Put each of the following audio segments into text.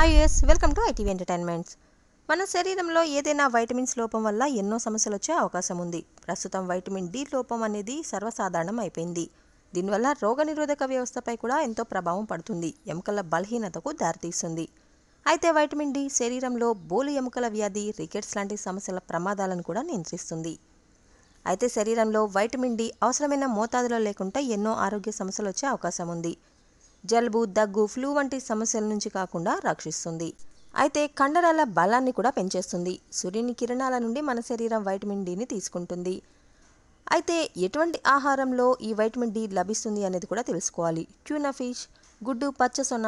Hi yes welcome to ITV entertainments మన శరీరంలో ఏదైనా వైటమిన్స్ లోపం వల్ల ఎన్నో సమస్యలు వచ్చే అవకాశం ఉంది. ప్రస్తుతం వైటమిన్ డి లోపం అనేది సర్వసాధారణం అయిపోయింది. దీనివల్ల రోగనిరోధక వ్యవస్థపై కూడా ఎంతో ప్రభావం పడుతుంది. ఎముకల బలహీనతకు దారితీస్తుంది. అయితే వైటమిన్ డి శరీరంలో బోలు ఎముకల వ్యాధి రికెట్స్ లాంటి సమస్యల ప్రమాదాలను కూడా నియంత్రిస్తుంది. అయితే శరీరంలో వైటమిన్ డి అవసరమైన మోతాదులో లేకుండా ఎన్నో ఆరోగ్య సమస్యలు వచ్చే అవకాశం ఉంది. జలుబు దగ్గు ఫ్లూ వంటి సమస్యల నుంచి కాకుండా రక్షిస్తుంది. అయితే కండరాల బలాన్ని కూడా పెంచేస్తుంది. సూర్యుని కిరణాల నుండి మన శరీరం వైటమిన్ డిని తీసుకుంటుంది. అయితే ఎటువంటి ఆహారంలో ఈ వైటమిన్ డి లభిస్తుంది అనేది కూడా తెలుసుకోవాలి. ట్యూనా ఫిష్ గుడ్డు పచ్చసొన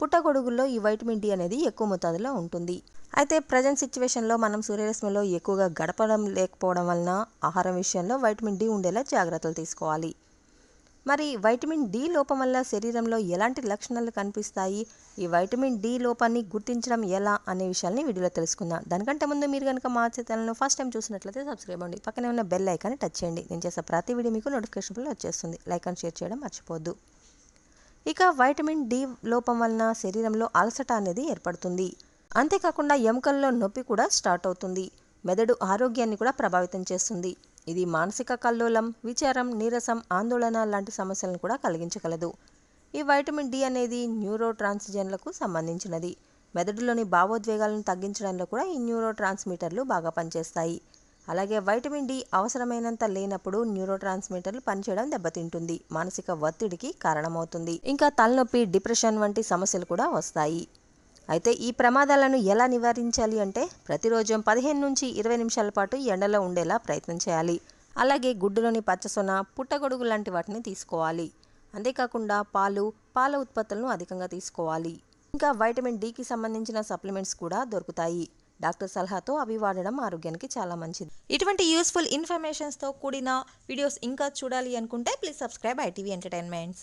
పుట్టగొడుగుల్లో ఈ వైటమిన్ డి అనేది ఎక్కువ మోతాదులో ఉంటుంది. అయితే ప్రజెంట్ సిచ్యువేషన్లో మనం సూర్యరశ్మిలో ఎక్కువగా గడపడం లేకపోవడం వలన ఆహారం విషయంలో వైటమిన్ డి ఉండేలా జాగ్రత్తలు తీసుకోవాలి. మరి వైటమిన్ డి లోపం వల్ల శరీరంలో ఎలాంటి లక్షణాలు కనిపిస్తాయి? ఈ వైటమిన్ డి లోపాన్ని గుర్తించడం ఎలా? అనే విషయాల్ని వీడియోలో తెలుసుకుందాం. దానికంటే ముందు మీరు కనుక మా ఛానల్ను ఫస్ట్ టైం చూసినట్లయితే సబ్స్క్రైబ్ అవ్వండి. పక్కనే ఉన్న బెల్ ఐకాన్ని టచ్ చేయండి. నేను చేసే ప్రతి వీడియో మీకు నోటిఫికేషన్లో వచ్చేస్తుంది. లైక్ అండ్ షేర్ చేయడం మర్చిపోద్దు ఇక వైటమిన్ డి లోపం వలన శరీరంలో అలసట అనేది ఏర్పడుతుంది. అంతేకాకుండా ఎముకల్లో నొప్పి కూడా స్టార్ట్ అవుతుంది. మెదడు ఆరోగ్యాన్ని కూడా ప్రభావితం చేస్తుంది. ఇది మానసిక కల్లోలం విచారం నీరసం ఆందోళన లాంటి సమస్యలను కూడా కలిగించగలదు. ఈ వైటమిన్ డి అనేది న్యూరో ట్రాన్స్జెన్లకు సంబంధించినది. మెదడులోని భావోద్వేగాలను తగ్గించడంలో కూడా ఈ న్యూరో ట్రాన్స్మిటర్లు బాగా పనిచేస్తాయి. అలాగే వైటమిన్ డి అవసరమైనంత లేనప్పుడు న్యూరో ట్రాన్స్మిటర్లు పనిచేయడం దెబ్బతింటుంది. మానసిక ఒత్తిడికి కారణమవుతుంది. ఇంకా తలనొప్పి డిప్రెషన్ వంటి సమస్యలు కూడా వస్తాయి. అయితే ఈ ప్రమాదాలను ఎలా నివారించాలి అంటే ప్రతిరోజు పదిహేను నుంచి ఇరవై నిమిషాల పాటు ఎండలో ఉండేలా ప్రయత్నం చేయాలి. అలాగే గుడ్డులోని పచ్చసొన పుట్టగొడుగు లాంటి వాటిని తీసుకోవాలి. అంతేకాకుండా పాలు పాల ఉత్పత్తులను అధికంగా తీసుకోవాలి. ఇంకా వైటమిన్ డికి సంబంధించిన సప్లిమెంట్స్ కూడా దొరుకుతాయి. డాక్టర్ సలహాతో అవి వాడడం ఆరోగ్యానికి చాలా మంచిది. ఇటువంటి యూస్ఫుల్ ఇన్ఫర్మేషన్స్తో కూడిన వీడియోస్ ఇంకా చూడాలి అనుకుంటే ప్లీజ్ సబ్స్క్రైబ్ ఐటీవీ ఎంటర్టైన్మెంట్స్.